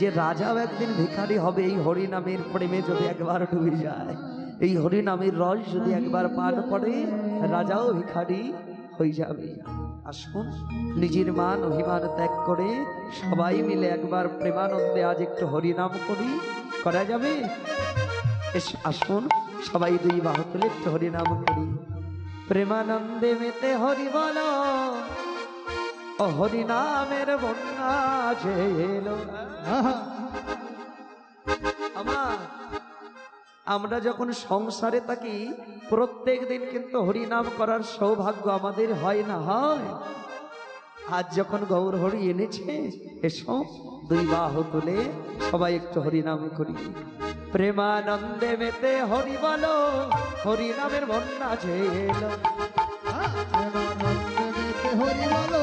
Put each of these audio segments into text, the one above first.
যে রাজাও একদিন ভিখারি হবে, এই হরিনামের প্রেমে যদি একবার ডুবে যায়, এই হরিনামের রস যদি একবার পান করে, রাজাও ভিখারি হয়ে যাবে। আসুন, নিজের মান অভিমান ত্যাগ করে সবাই মিলে একবার প্রেমানন্দে আজ একটু হরিনাম করি। করা যাবে? আসুন, সবাই দুই বাহু তুলে একটু হরিনাম করি। প্রেমানন্দে মেতে হরি বল ও হরিনামের বন্যা যে এলো। আমার আমরা যখন সংসারে থাকি প্রত্যেক দিন কিন্তু হরিনাম করার সৌভাগ্য আমাদের হয় না হয়। আজ যখন গৌর হরি এনেছে এসো দুই বাহু তুলে সবাই একটু হরিনাম করি। প্রেমানন্দে মেতে হরি বলো হরিনামের বন্যা যে এলো। হরি বলো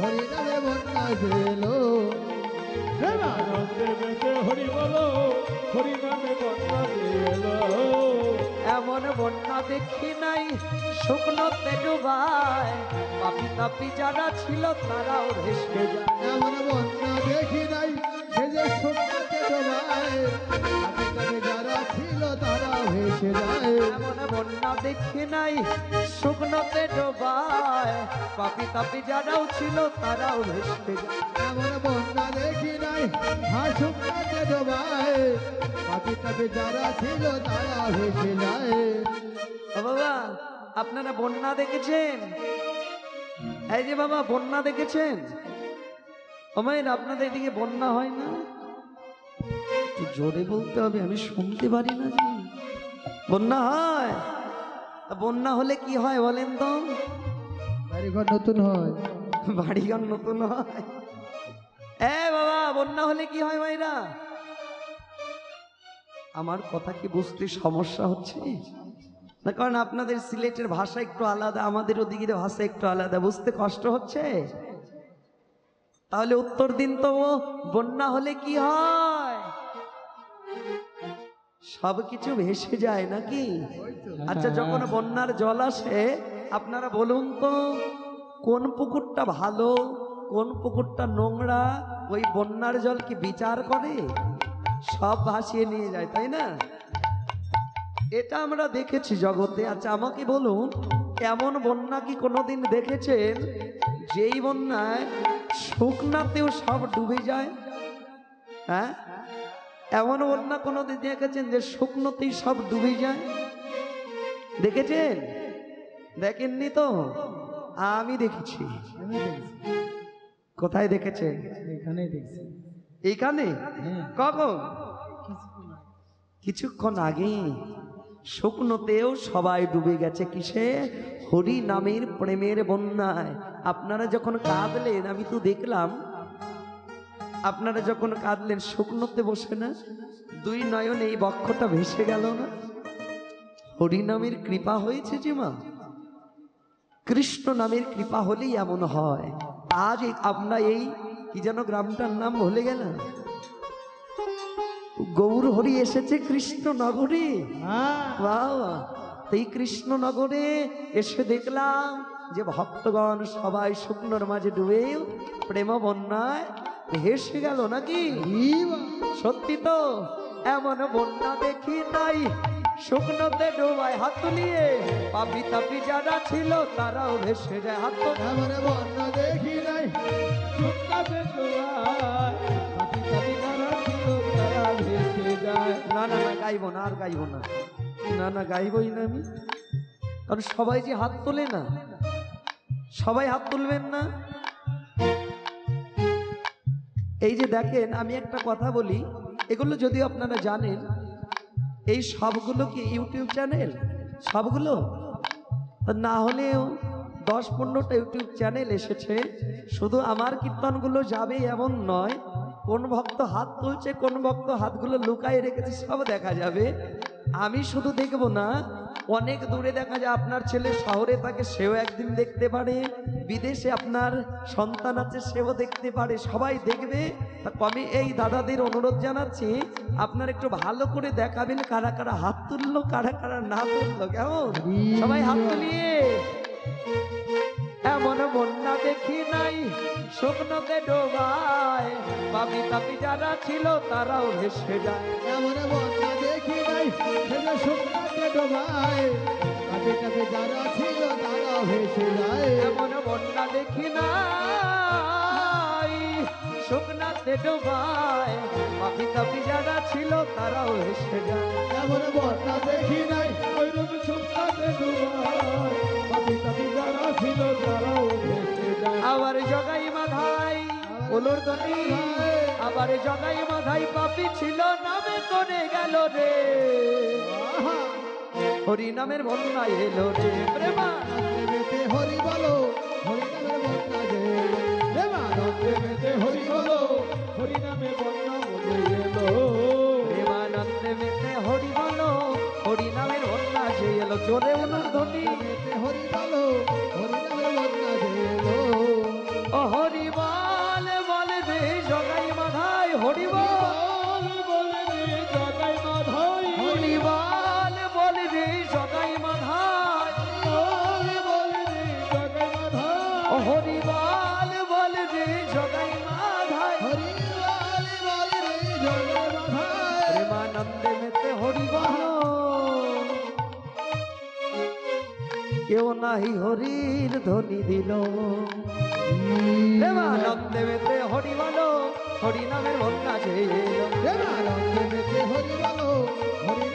হরি নামে বন্যা বেঁচে হরি বলো হরি নামে বন্যা এলো এমন বন্যা দেখি নাই শুকনোতে ডুবায়। পাপি তাপি যারা ছিল তারাও ভেসে যায়। এমন বন্যা দেখি নাই সে যে শুকনাতে ডোবায়। কাছে কাছে যারা ছিল তারা ভেসে যায় এমন বন্যা দেখি নাই শুকনোতে ডোবায়। পাপি তাপি যারাও ছিল তারাও ভেসে যায়। এমন বন্যা দেখি নাই হ্যাঁ শুকনাতে ডোবায়। কাছে কাছে যারা ছিল তারা ভেসে যায়। বাবা আপনারা বন্যা দেখেছেন? এই যে বাবা বন্যা দেখেছেন? ওমাইন আপনাদের এদিকে বন্যা হয় না? একটু জোরে বলতে হবে আমি শুনতে পারি না। যে বন্যা হয়? বন্যা হলে কি হয় বলেন তো? বাড়িঘর নতুন হয়। বাড়িঘর নতুন হয়? এ বাবা বন্যা হলে কি হয় ভাইরা আমার কথা কি বুঝতে সমস্যা হচ্ছে? না কারণ আপনাদের সিলেটের ভাষা একটু আলাদা আমাদের ওদিকের ভাষা একটু আলাদা বুঝতে কষ্ট হচ্ছে? তাহলে উত্তর দিন তো বন্যা হলে কি হয়? সব কিছু ভেসে যায় নাকি? আচ্ছা যখন বন্যার জল আসে আপনারা বলুন তো কোন পুকুরটা ভালো কোন পুকুরটা নোংরা ওই বন্যার জল কি বিচার করে? সব ভাসিয়ে নিয়ে যায় তাই না? এটা আমরা দেখেছি জগতে। আচ্ছা আমাকে বলুন এমন বন্যা কি কোনোদিন দেখেছেন যেই বন্যায় শুকনাতেও সব ডুবে যায়? হ্যাঁ? এমন বন্যা কোনোদিন দেখেছেন যে শুকনোতেই সব ডুবে যায়? দেখেছেন? দেখেননি তো? আমি দেখেছি। কোথায় দেখেছেন? এখানেই দেখছি। এইখানে? হ্যাঁ। কখন? কিছুক্ষণ আগে। শুকনোতেও সবাই ডুবে গেছে কিসে? হরি নামের প্রেমের বন্যায়। আপনারা যখন কাঁদলেন আমি তো দেখলাম আপনারা যখন কাঁদলেন, শুকনোতে বসে না, দুই নয়ন এই বক্ষটা ভেসে গেল না? হরি নামের কৃপা হয়েছে যে মা। কৃষ্ণ নামের কৃপা হলেই এমন হয়। আজ আমরা এই, কি যেন গ্রামটার নাম ভুলে গেলাম। গৌর হরি এসেছে কৃষ্ণনগরে এই কৃষ্ণনগরে এসে দেখলাম যে ভক্তগণ সবাই শুকনোর মাঝে ডুবে প্রেম বন্যায় হেসে গেল নাকি? সত্যি তো এমন বন্যা দেখি নাই। শুকনোতে ডোবায় হাত তুলিয়ে পাপি তাপি যারা ছিল তারাও ভেসে যায় হাত এমন বন্যা দেখি নাই শুকাতে জোয়ার হাতি কাটি যারা ছিল তারা ভেসে যায়। না না না গাইবো না আর গাইবো না। না না গাইবই না আমি। কারণ সবাই যে হাত তোলে না সবাই হাত তুলবেন না। এই যে দেখেন, আমি একটা কথা বলি, এগুলো যদি আপনারা জানেন, এই সবগুলো কি ইউটিউব চ্যানেল? সবগুলো? না হলেও দশ পনেরোটা ইউটিউব চ্যানেল এসেছে, শুধু আমার কীর্তনগুলো যাবে এমন নয়, কোন ভক্ত হাত তুলছে, কোন ভক্ত হাতগুলো লুকায় রেখেছে, সব দেখা যাবে। আমি শুধু দেখব না, অনেক দূরে দেখা যায় আপনার ছেলে শহরে থাকে, সেও একদিন দেখতে পারে। বিদেশে আপনার সন্তান আছে, সেও দেখতে পারে। সবাই দেখবে। আমি এই দাদাদের অনুরোধ জানাচ্ছি, আপনার একটু ভালো করে দেখাবেন কারা কারা হাত তুললো, কারা কারা না তুললো, কেমন? সবাই হাত তুলিয়ে। এমন বন্যা দেখি নাই, শুকনোতে ডোবায়। পাপি তাপি যারা ছিল, তারাও ভেসে যায়। ডোবায় যারা ছিল তারা ভেসে যায়। এমন বন্যা দেখি নাই। শুকনাতে ডোবায় পাপি তাপি যারা ছিল তারাও ভেসে যায়। এমন বন্যা দেখি নাই ওই রূপ ডুবায় যারা ছিল তারাও ভেসে যায়। আবার জগাই মাধাই ওলোর দনি আবার জগাই মাধাই পাপি ছিল নামে করে গেল রে। হরি নামের বন্যা এলো রে। প্রেমা হরি বলো হরি নামের বন্যা যে হরি বলো হরি নামে বন্যা বলে এলো প্রেমানন্দে মেতে হরি বলো হরি নামের বন্যা যে এলো। জোরে ওলোর ধ্বনি। দেবেতে হরি বলো হরি নামের বন্যা যে এলো। ও হরি বল বল রে জগাই মাধাই হরি বল কেউ নাহি হরির ধ্বনি দিল। মেতে হরি বল, হরি নামের বন্যা যে এলো। দেবানন্দে মেতে হরি বলো, হরি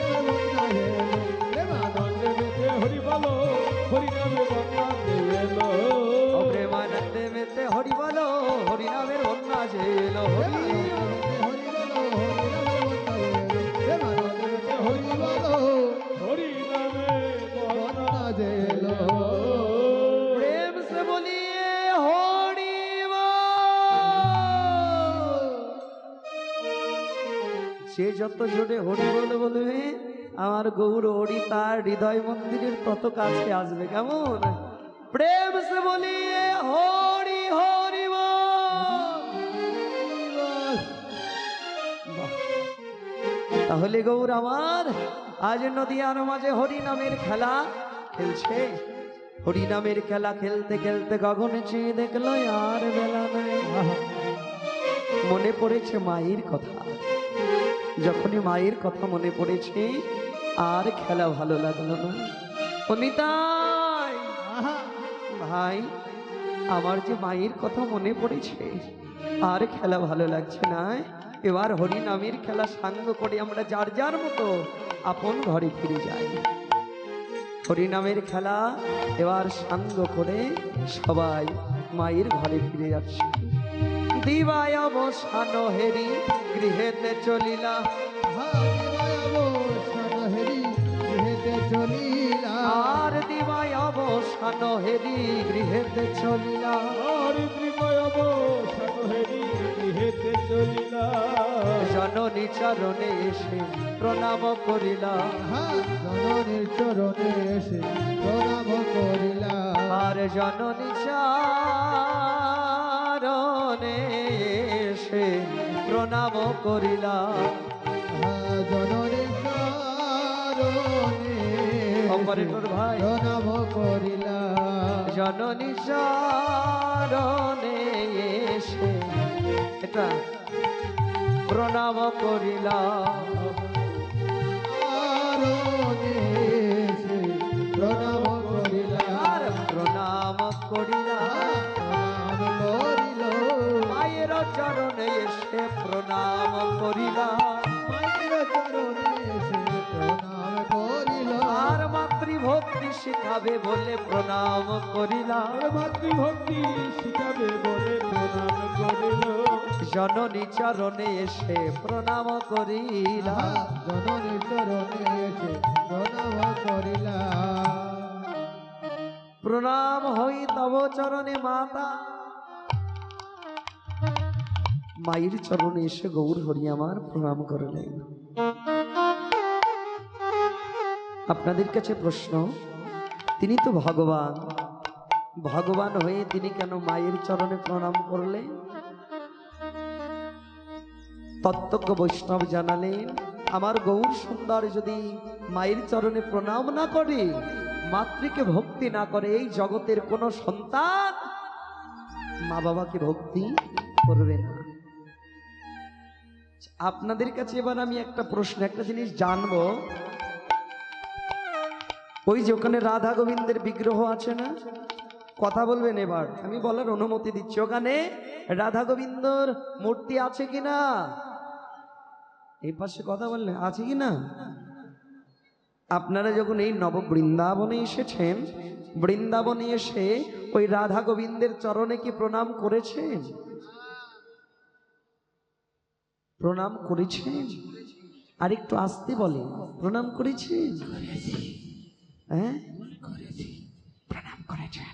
নামের বন্যা যে এলো। দেবানন্দে হরি নামে সে যত জোরে হরি বল বলবে, আমার গৌর হরি তার হৃদয় মন্দিরের তত কাছে আসবে, কেমন? প্রেম সে বলিয়ে হরি হরি তাহলে গৌর আমার, আজ নদীয়ার মাঝে হরি নামের খেলা খেলছে। হরি নামের খেলা খেলতে খেলতে গগনে চেয়ে দেখল, আর বেলা নাই। মনে পড়েছে মায়ের কথা। যখনই মায়ের কথা মনে পড়েছে আর খেলা ভালো লাগল না। অনিতাই ভাই আমার যে মায়ের কথা মনে পড়েছে আর খেলা ভালো লাগছে না। এবার হরি নামের খেলা সাঙ্গ করে আমরা যার যার মতো আপন ঘরে ফিরে যাই। হরি নামের খেলা এবার সাঙ্গ করে সবাই মায়ের ঘরে ফিরে যাচ্ছে। দিবায় অবসান হেরি গৃহেতে চলিলা। আর দিবায় অবসান হেরি গৃহেতে চলিলা। আর ত্রিময় অবসান হেরি গৃহেতে চলিলা। জননী চরণে এসে প্রণাম করিলা। জননীর চরণে এসে প্রণাম করিলা। আর জননী চরণে এসে প্রণাম করিলা জননীর চরণে অপারেটর ভাই। প্রণাম করিলা জননী চরণে এসে এটা প্রণাম করিলা প্রণাম করিলা প্রণাম করিলা চরণে এসে প্রণাম করিলা মায়ের চরণে এসে প্রণাম করিল আর মাতৃভক্তি শিখাবে বলে প্রণাম করিলা আর মাতৃভক্তি শিখাবে বলে প্রণাম করিল জননী চরণে এসে প্রণাম করিলা জননী চরণে এসে প্রণাম করিলা প্রণাম হই তব চরণে মাতা। মায়ের চরণে এসে গৌর হরি আমার প্রণাম করলেন আপনাদের কাছে প্রশ্ন, তিনি তো ভগবান। ভগবান হয়ে তিনি কেন মায়ের চরণে প্রণাম করলেন? তত্ত্বজ্ঞ বৈষ্ণব জানালেন, আমার গৌর সুন্দর যদি মায়ের চরণে প্রণাম না করে, মাতৃকে ভক্তি না করে এই জগতের কোনো সন্তান মা বাবাকে ভক্তি করবে না। আপনাদের কাছে এবার আমি একটা প্রশ্ন, একটা জিনিস জানব। ওই যে ওখানে রাধা গোবিন্দের বিগ্রহ আছে না? কথা বলবেন এবার, আমি বলার অনুমতি দিচ্ছি। ওখানে রাধা গোবিন্দর মূর্তি আছে কি না? এই পাশে কথা বললেন আছে কি না? আপনারা যখন এই নব বৃন্দাবনে এসেছেন, বৃন্দাবনে এসে ওই রাধা গোবিন্দের চরণে কি প্রণাম করেছেন? প্রণাম করেছেন? আর একটু আসতে বলে প্রণাম করেছেন? হ্যাঁ? প্রণাম করেছেন।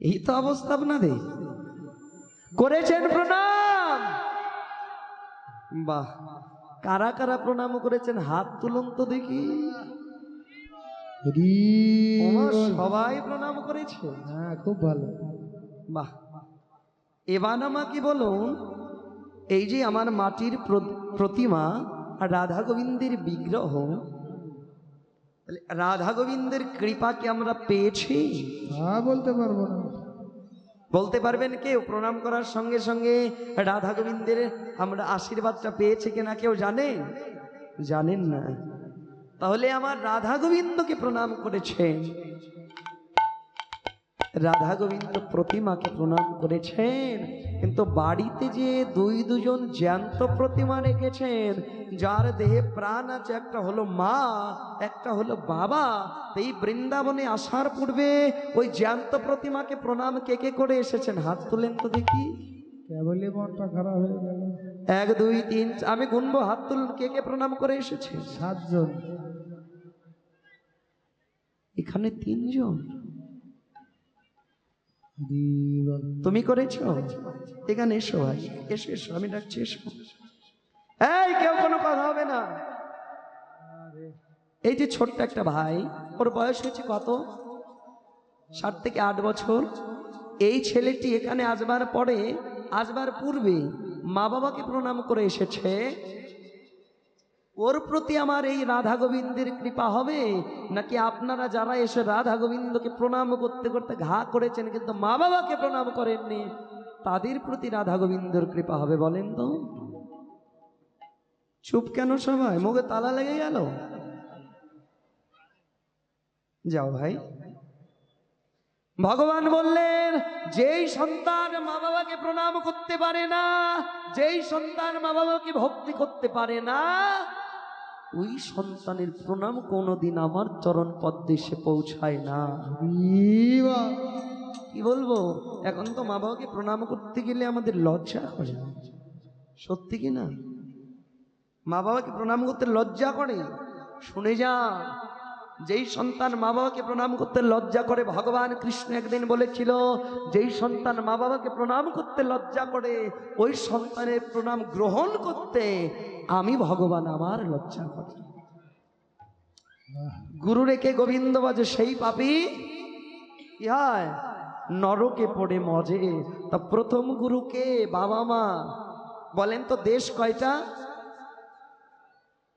এই তো অবস্থা আপনাদের। করেছেন প্রণাম! বাহ কারা কারা প্রণাম করেছেন? হাত তুলুন তো দেখি। সবাই প্রণাম করেছে। হ্যাঁ খুব ভালো। বাহ। এবার আমাকে বলুন এই যে আমার মাটির প্রতিমা আর রাধা গোবিন্দের বিগ্রহ তাহলে রাধা গোবিন্দের কৃপা কি আমরা পেয়েছি? তা বলতে পারব না। বলতে পারবেন কেউ? প্রণাম করার সঙ্গে সঙ্গে রাধা গোবিন্দের আমরা আশীর্বাদটা পেয়েছে কিনা কেউ জানেন জানেন না। তাহলে আমার রাধা গোবিন্দকে প্রণাম করেছেন। রাধা গোবিন্দ প্রতিমাকে প্রণাম করেছেন। কিন্তু বাড়িতে যে দুই দুজন জ্যান্ত প্রতিমা রেখেছেন যার দেহে প্রাণ আছে একটা হলো মা একটা হলো বাবা এই বৃন্দাবনে আসার পূর্বে ওই জ্যান্ত প্রতিমাকে প্রণাম কে কে করে এসেছেন? হাত তুলেন তো দেখি। কেবলই মনটা খারাপ হয়ে গেল। এক দুই তিন আমি গুনবো হাত তুলুন কে কে প্রণাম করে এসেছে সাতজন। এখানে তিনজন। তুমি করেছ? এখানে এসো, ভাই। এসো এসো, আমি ডাকছি, এসো। এই, কেউ কোনো কথা হবে না। এই যে ছোট্ট একটা ভাই, ওর বয়স হয়েছে কত? সাত থেকে আট বছর। এই ছেলেটি এখানে আসবার পরে, আসবার পূর্বে মা বাবাকে প্রণাম করে এসেছে। ওর প্রতি আমার এই রাধা গোবিন্দের কৃপা হবে? নাকি আপনারা যারা এসে রাধা গোবিন্দকে প্রণাম করতে করতে ঘা করেছেন, কিন্তু মা বাবাকে প্রণাম করেননি, তাদের প্রতি রাধা গোবিন্দর কৃপা হবে বলেন তো? চুপ কেন সবাই? মুখে তালা লেগে গেল? যাও ভাই। ভগবান বললেন, যেই সন্তান মা বাবাকে প্রণাম করতে পারে না, যেই সন্তান মা বাবাকে ভক্তি করতে পারে না ওই সন্তানের প্রণাম কোনোদিন আমার চরণ পদ্মে এসে পৌঁছায় না। কি বলব? এখন তো মা বাবাকে প্রণাম করতে গেলে আমাদের লজ্জা করে। সত্যি কি না? মা বাবাকে প্রণাম করতে লজ্জা করে? শুনে যা। যেই সন্তান মা বাবাকে প্রণাম করতে লজ্জা করে ভগবান কৃষ্ণ একদিন বলেছিল যেই সন্তান মা বাবাকে প্রণাম করতে লজ্জা করে ওই সন্তানের প্রণাম গ্রহণ করতে আমি ভগবান আমার লজ্জা করি। গুরু রেখে গোবিন্দ বাজে সেই পাপি। কি হয়? নরকে পড়ে মজে। তা প্রথম গুরুকে বাবা মা। বলেন তো দেশ কয়টা?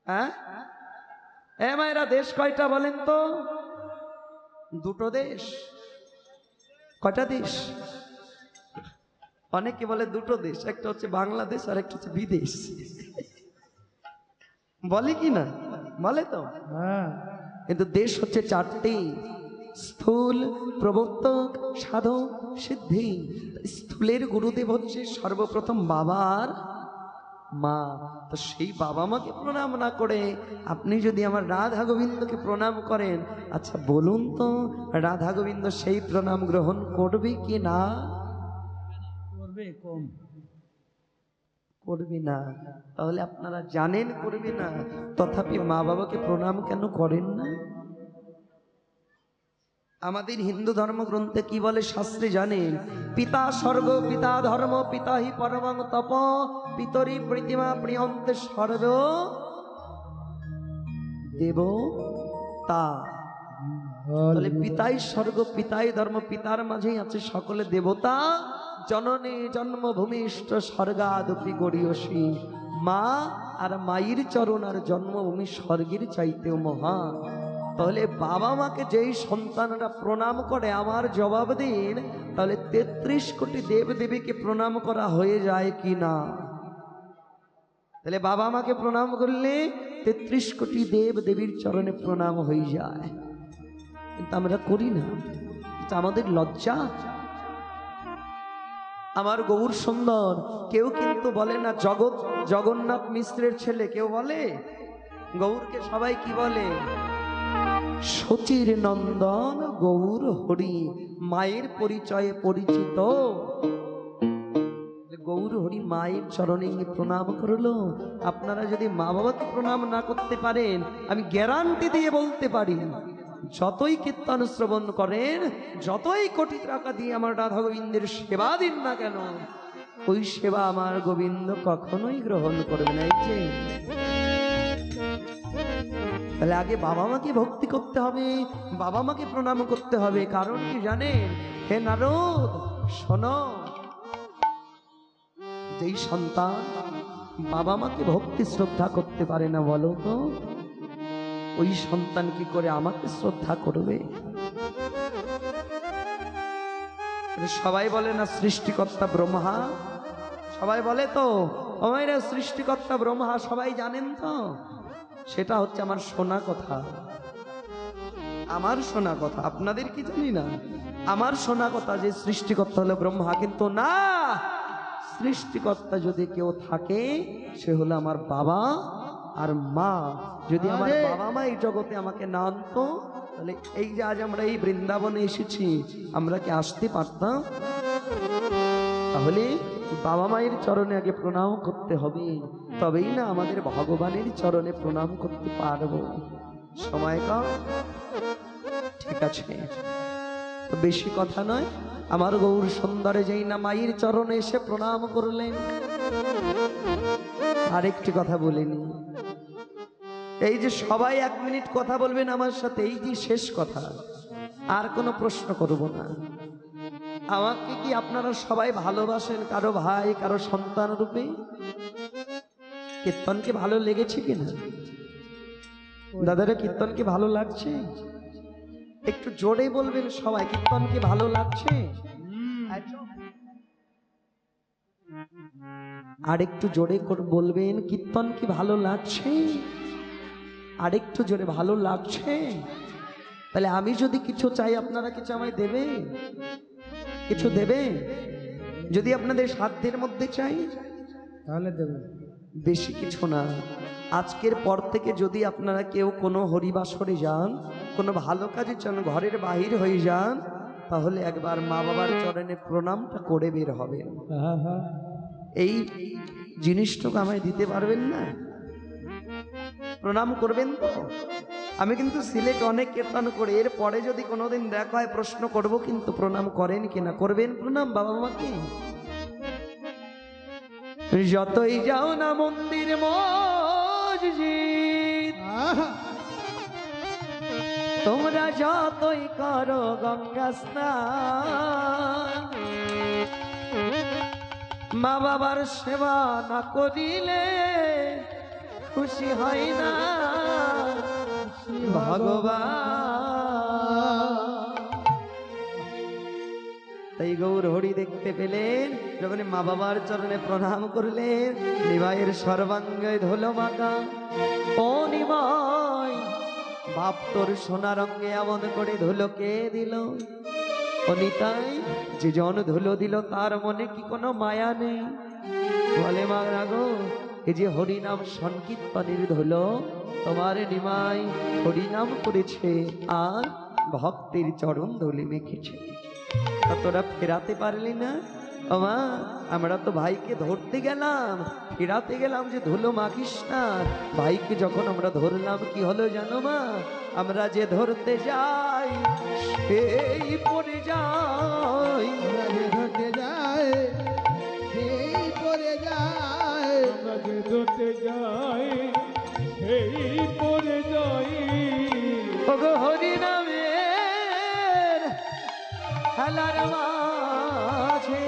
হ্যাঁ? মায়েরা, দেশ কয়টা বলেন তো? দুটো দেশ। কয়টা দেশ? অনেকে বলে দুটো দেশ, একটা হচ্ছে বাংলাদেশ আর একটা হচ্ছে বিদেশ। বলে কি না? বলে তো। হ্যাঁ। কিন্তু দেশ হচ্ছে চারটি। স্থূল প্রবর্তক সাধক সিদ্ধি। স্থূলের গুরুদেব হচ্ছে সর্বপ্রথম বাবার মা। তো সেই বাবা মাকে প্রণাম না করে আপনি যদি আমার রাধা গোবিন্দকে প্রণাম করেন আচ্ছা বলুন তো রাধা গোবিন্দ সেই প্রণাম গ্রহণ করবে কি না? করবে কম। করবে না। তাহলে আপনারা জানেন করবে না। তথাপি মা বাবাকে প্রণাম কেন করেন না? আমাদের হিন্দু ধর্মগ্রন্থে কি বলে শাস্ত্রে জানেন পিতা স্বর্গ, পিতা ধর্ম, পিতা হি পরমং তপ, পিতরি প্রতিমা প্রিয়ন্তে সর্ব দেব তা। তাহলে পিতাই স্বর্গ, পিতাই ধর্ম, পিতার মাঝেই আছে সকলে দেবতা। জননী জন্মভূমি ইষ্ট স্বর্গাদপি গড়িয়সী। মা আর মায়ের চরণ আর জন্মভূমি স্বর্গের চাইতেও মহা তাহলে বাবা মাকে যেই সন্তানরা প্রণাম করে আমার জবাব দিন, তাহলে তেত্রিশ কোটি দেব দেবীকে প্রণাম করা হয়ে যায় কি না? তাহলে বাবা মাকে প্রণাম করলে তেত্রিশ কোটি দেব দেবীর চরণে প্রণাম হয়ে যায়। কিন্তু আমরা করি না। আমাদের লজ্জা আমার গৌর সুন্দর। কেউ কিন্তু বলে না, জগৎ, জগন্নাথ মিশ্রের ছেলে, কেউ বলে? গৌরকে সবাই কি বলে? সচির নন্দন গৌর হরি, মায়ের পরিচয়ে পরিচিত। গৌর হরি মায়ের চরণে প্রণাম করল। আপনারা যদি মা বাবাকে প্রণাম না করতে পারেন, আমি গ্যারান্টি দিয়ে বলতে পারি। যতই কীর্তন শ্রবণ করেন, যতই কোটি টাকা দিয়ে আমার রাধা গোবিন্দের সেবা দিন না কেন, ওই সেবা আমার গোবিন্দ কখনোই গ্রহণ করবে না তাহলে আগে বাবা মাকে ভক্তি করতে হবে, বাবা মাকে প্রণাম করতে হবে, কারণ কি জানেন? হে নারদ, শোনো। যেই সন্তান বাবা মাকে ভক্তি শ্রদ্ধা করতে পারে না, বলো তো ওই সন্তান কি করে আমাকে শ্রদ্ধা করবে? সবাই বলে না সৃষ্টিকর্তা ব্রহ্মা? সবাই বলে তো আমারা সৃষ্টিকর্তা ব্রহ্মা, সবাই জানেন তো? সেটা হচ্ছে আমার শোনা কথা। আমার শোনা কথা, আপনাদের কি জানি না? আমার শোনা কথা যে সৃষ্টিকর্তা হলো ব্রহ্মা, কিন্তু না! সৃষ্টিকর্তা যদি কেউ থাকে, সে হলো আমার বাবা। আর মা যদি আমার বাবা মা এই জগতে আমাকে না আনতো তাহলে এই যে আজ আমরা এই বৃন্দাবনে এসেছি আমরা কি আসতে পারতাম? তাহলে বাবা মায়ের চরণে আগে প্রণাম করতে হবে। তবেই না আমাদের ভগবানের চরণে প্রণাম করতে পারব। সময় কম? ঠিক আছে। তো বেশি কথা নয় আমার গৌর সুন্দরে যেই না মায়ের চরণে এসে প্রণাম করলেন। আরেকটি কথা বলিনি এই যে সবাই এক মিনিট কথা বলবেন আমার সাথে, এই যে শেষ কথা, আর কোনো প্রশ্ন করব না। আমাকে কি আপনারা সবাই ভালোবাসেন, কারও ভাই, কারও সন্তান রূপে? কীর্তনকে ভালো লেগেছে কিনা? দাদারা, কীর্তনকে ভালো লাগছে? একটু জোরে বলবেন সবাই কীর্তন কি ভালো লাগছে? আর একটু জোরে বলবেন কীর্তন কি ভালো লাগছে? আর একটু জোরে ভালো লাগছে? তাহলে আমি যদি কিছু চাই আপনারা কিছু আমায় দেবে? কিছু দেবে? যদি আপনাদের সাধ্যের মধ্যে চাই? তাহলে দেবো। বেশি কিছু না। আজকের পর থেকে যদি আপনারা কেউ কোনো হরিবাসরে যান কোনো ভালো কাজে চান ঘরের বাহির হয়ে যান তাহলে একবার মা বাবার চরণে প্রণামটা করে বের হবে হ্যাঁ হ্যাঁ। এই জিনিসটুকু আমায় দিতে পারবেন না? প্রণাম করবেন তো? আমি কিন্তু সিলেট অনেক কীর্তন করে এর পরে যদি কোনোদিন দেখা হয় প্রশ্ন করব কিন্তু প্রণাম করেন কিনা করবেন প্রণাম বাবা মাকে? যতই যাও না মন্দির মসজিদ তোমরা যতই করো গঙ্গা স্নান মা বাবার সেবা না করিলে খুশি হয় না। ভগবান। তাই গৌর হরি দেখতে পেলেন, যখন মা বাবার চরণে প্রণাম করলেন নিমাইয়ের সর্বাঙ্গে ধুলো মাতা ও নিমাই বাপ তোর সোনা রঙে এমন করে ধুলো কে দিল। ও নিতাই যে জন ধুলো দিল, তার মনে কি কোনো মায়া নেই? বলে, মা রাগো এই যে হরিনাম সংকীর্তনের ধুলো তোমার নিমাই হরিনাম করেছে আর ভক্তের চরণ ধুলি মেখেছে। তোরা ফেরাতে পারলি না? আমা আমরা তো ভাইকে ধরতে গেলাম। ফেরাতে গেলাম যে ধুলো মাখিস না। ভাইকে যখন আমরা ধরলাম, কি হলো জানো মা? আমরা যে ধরতে যাই, সেই পড়ে যাই। ধরতে যাই যায় আমরা যে ধরতে যাই, সেই পরে যাই। হরি নামের খেলার মাঝে,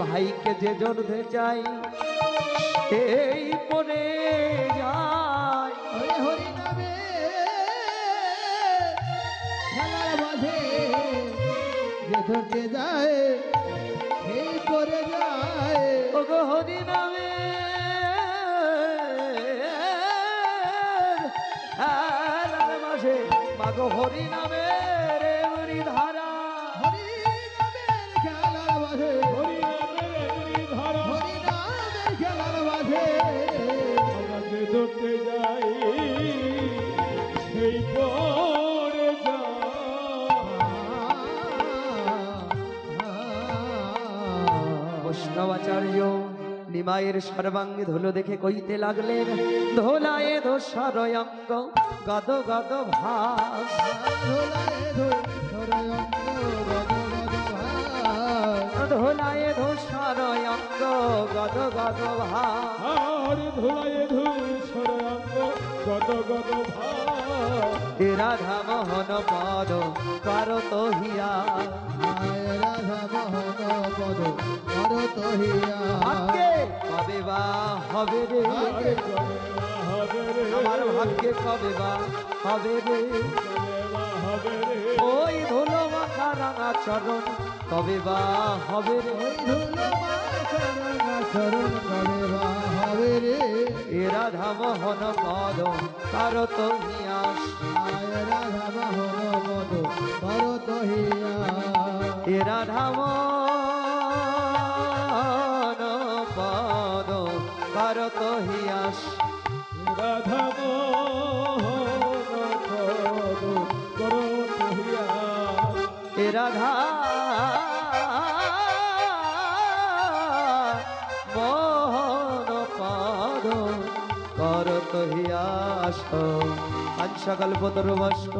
ভাইকে যে ধরতে যায় এই পরে যায় হরি নামে নিমায়ের সর্বাঙ্গে ধুলো দেখে কইতে লাগলেন ধোলায়ে ধোসরয়ঙ্গ গদ গদ ভাস। ধোলায়ে ধোসরয়ঙ্গ গদ গদ ভাস। ধুলায় ধূসরাঙ্গ গদ গদ ভাব রাধা মোহন পদ করত হিয়া। ভাগ্যে কবে বা হবে রে? আরে কবে বা হবে রে? আমার ভাগ্যে কবে বা হবে রে? কবে বা হবে রে? ধুলো মাখা রাঙা চরণ কবে বা রে। এ রাধা মোহন পদ করত হিয়াস এ রাধা মোহন পদ করত হিয়াস রাধা মোহন পদ করো কহিয়া এ রাধা হিয়াস পঞ্চকল্পতর বস্ক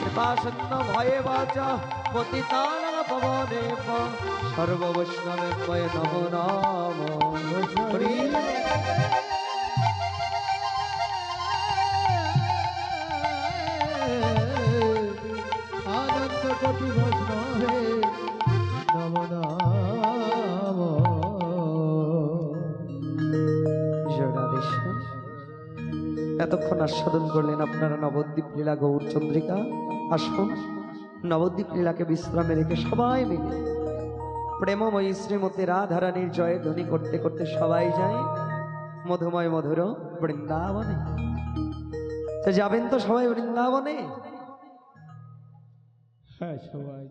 কৃপাসন্ন ভয়ে বাচা পতিতান পবনে সর্ববৈষ্ণবে ময় নম নাম। হরি আনন্দ কোটি বৈষ্ণবে নম নাম। এতক্ষণ আস্বাদন করলেন আপনারা নবদ্বীপ লীলা, গৌর চন্দ্রিকা। আসুন, নবদ্বীপ লীলাকে বিশ্রামে রেখে সবাই মিলে প্রেমময়ী শ্রীমতী রাধারানীর জয় ধ্বনি করতে করতে সবাই যায় মধুময় মধুর বৃন্দাবনে। তো যাবেন তো সবাই বৃন্দাবনে? হ্যাঁ সবাই